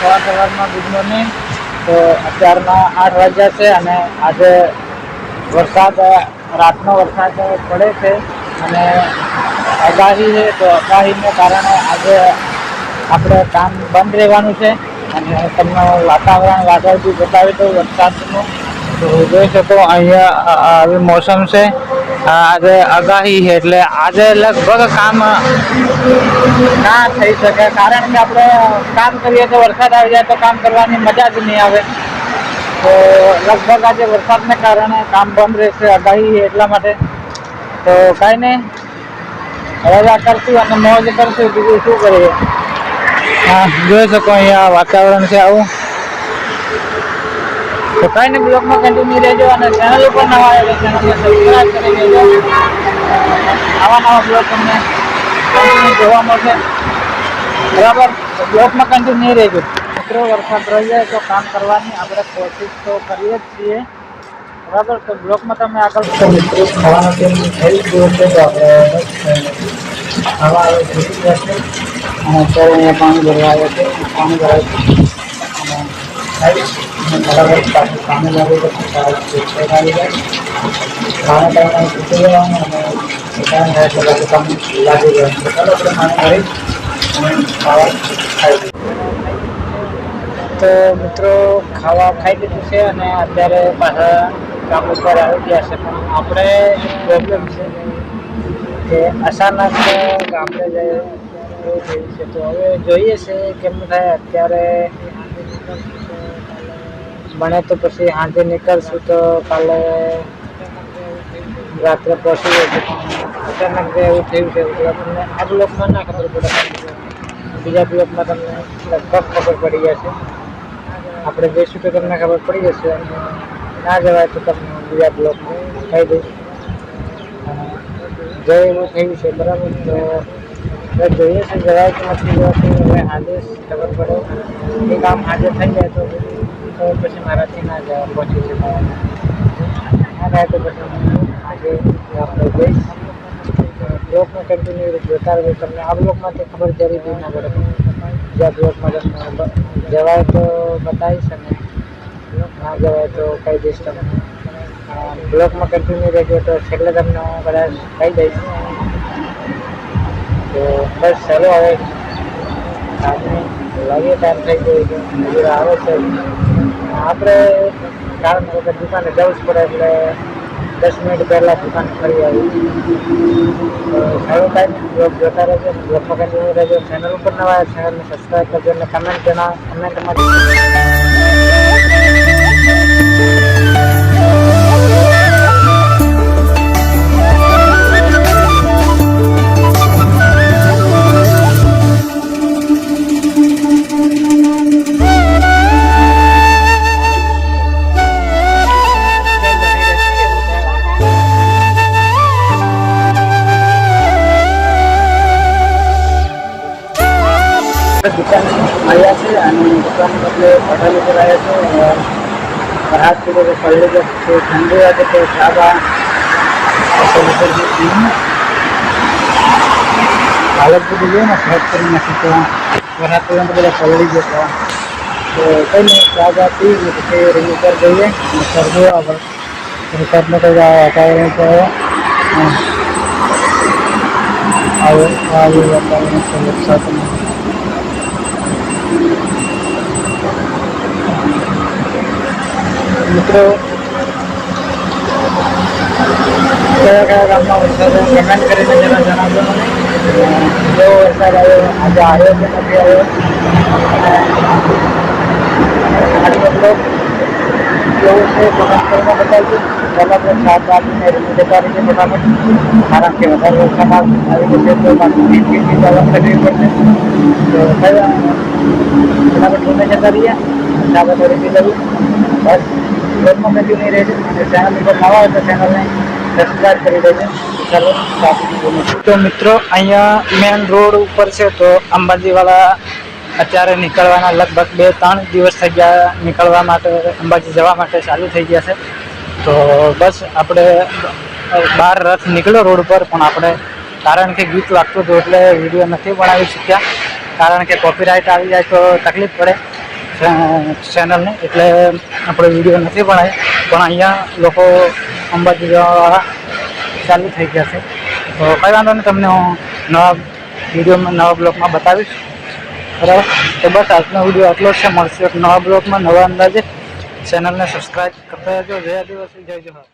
સવાર સવારમાં good morning. તો અત્યારના આઠ વાગ્યા છે અને આજે વરસાદ, રાતનો વરસાદ પડે છે અને આગાહી છે તો આગાહીને કારણે આજે આપણે કામ બંધ રહેવાનું છે અને તમને વાતાવરણ વાદળ બતાવી દઉં વરસાદનું. તો જોઈ શકો અહીંયા આવી મોસમ છે. આજે આગાહી છે એટલે આજે લગભગ કામ, ના થઈ શકે. કારણ કે આપણે કામ કરીએ તો વરસાદ આવી જાય તો કામ કરવાની મજા જ નહીં આવે. તો લગભગ આજે વરસાદને કારણે કામ બંધ રહેશે, આગાહી એટલા માટે. તો કાંઈ નહીં. રજા કરશું અને મોજ કરશું. બીજું શું કરીએ? હા, જોઈ શકો અહીંયા વાતાવરણ છે આવું. તો કાંઈ નહીં, બ્લોગમાં કન્ટિન્યુ રહેજો અને ચેનલ ઉપર નવા આવે ચેનલને સબસ્ક્રાઈબ કરી દેજો. આવા નવા બ્લોગ તમને જોવા મળશે. બરાબર? બ્લોગમાં કન્ટિન્યુ રહેજો. મિત્રો, વરસાદ રહી જાય તો કામ કરવાની આપણે કોશિશ તો કરીએ જ છીએ. બરાબર? તો બ્લોગમાં તમે આગળ મિત્રો, ખાવાનું થઈ ગયું છે આપણે હવા આવે અને અત્યારે અહીંયા પાણી ભરવા આવે છે. પાણી ભરાય છે. અને અને બરાબર લાગે તો પાણી ખાવા ખાઈ. તો મિત્રો, ખાવા ખાઈ લીધું છે અને અત્યારે પાછા કામ ઉપર આવી ગયા છે પણ આપણે પ્રોબ્લેમ છે કે અચાનક ગામડે એવું છે તો હવે જોઈએ છે, કેમ થાય અત્યારે બને તો પછી સાંજે નીકળશું તો કાલે રાત્રે પહોંચી જશે અચાનક જે એવું થયું છે તમને આ બ્લોકમાં ના ખબર પડે. બીજા બ્લોકમાં તમને લગભગ ખબર પડી જશે. આપણે જઈશું તો તમને ખબર પડી જશે અને ના જવાય તો તમને બીજા બ્લોકમાં કહી દઈશ. જય એવું થયું છે, બરાબર? તો જોઈએ છે જવાય તો નથી હવે આજે ખબર પડે. એ કામ આજે થઈ જાય તો તો પછી મારાથી ના જવા પહોંચી છે. ના થાય તો પછી આજે આપણે જઈશ. બ્લોકમાં કન્ટિન્યુ જોતા રહ્યો તમને આ બ્લોકમાંથી ખબર જરી બી ના પડે. જ્યાં બ્લોકમાં જવાય તો બતાવીશ અને ના જવાય તો કહી દઈશ તમને બ્લોકમાં કન્ટિન્યુ રહેજો તો છેલ્લે તમને હું કદાચ કહી દઈશ. તો બસ, ચાલો હવે. આજની લાગે ટાઈમ થઈ ગયો છે. આવે છે. આપણે કારણ વગર દુકાને જવું જ પડે એટલે દસ મિનિટ પહેલાં દુકાન ફરી આવી. સારો ટાઈમ બ્લોગ જોતા રહેજો બ્લોગમાં કન્ટિન્યુ રહેજો. ચેનલ ઉપર નવા ચેનલને સબસ્ક્રાઈબ કરજો અને કમેન્ટ જણાવો. કમેન્ટમાં આવ્યા છે અને દુકાન બદલે હોટલ ઉપર આવ્યા છે રાત સુધી તો પલ્લે જો તો ઠંડી વાગે તો ચાબા હોટલ ઉપર જે પીને હાલત બધી જોઈએ ને ફ્રેશ કરી નાખી તો વરાત તો બધા પલળી જતા તો કંઈ નહીં ચા બા પી ને પછી રૂમ ઉપર જઈએ અને સરદો આગળ વરસાદનો તો વાતાવરણ તો આવું આવું વાતાવરણ છે વરસાદનું મિત્રો, કયા કયા ગામમાં વરસાદ કમેન્ટ કરીને જરા જણાવજો કેવો વરસાદ આવ્યો, આજે આવ્યો કે નથી આવ્યો? આજનો મતલબ કેવું છે કમેન્ટ કરીને બતાવજો. તો સાત વાગીને રૂમ જતા રહીએ જશે તો વીજ કરવી પડશે. તો કયા પી બસ. બ્લોગમાં કન્ટિન્યુ રહેજો ઉપર નવા તો ચેનલને સબસ્ક્રાઈબ કરી દેજો. ચાલો તો મિત્રો, અહીંયા મેન રોડ ઉપર છે તો અંબાજીવાળા અત્યારે નીકળવાના લગભગ બે ત્રણ દિવસ થઈ ગયા નીકળવા માટે, અંબાજી જવા માટે ચાલુ થઈ ગયા છે. તો બસ આપણે બહાર રથ નીકળ્યો રોડ પર પણ આપણે કારણ કે ગીત વાગતું હતું એટલે વીડિયો નથી બનાવી શક્યા. કારણ કે કોપીરાઇટ આવી જાય તો તકલીફ પડે. ચેનલને એટલે આપણે વીડિયો નથી ભણાય પણ અહીંયા લોકો અંબાજી જવાવાળા ચાલુ થઈ ગયા છે. તો કંઈ વાંધો નહીં, તમને હું નવા વિડીયોમાં, નવા બ્લોગમાં બતાવીશ. બરાબર? તો બસ, આજનો વીડિયો આટલો જ છે. મળશે નવા બ્લોગમાં નવા અંદાજે. ચેનલને સબસ્ક્રાઈબ કરતા રહેજો. જય આદિવાસી, જય જોહાર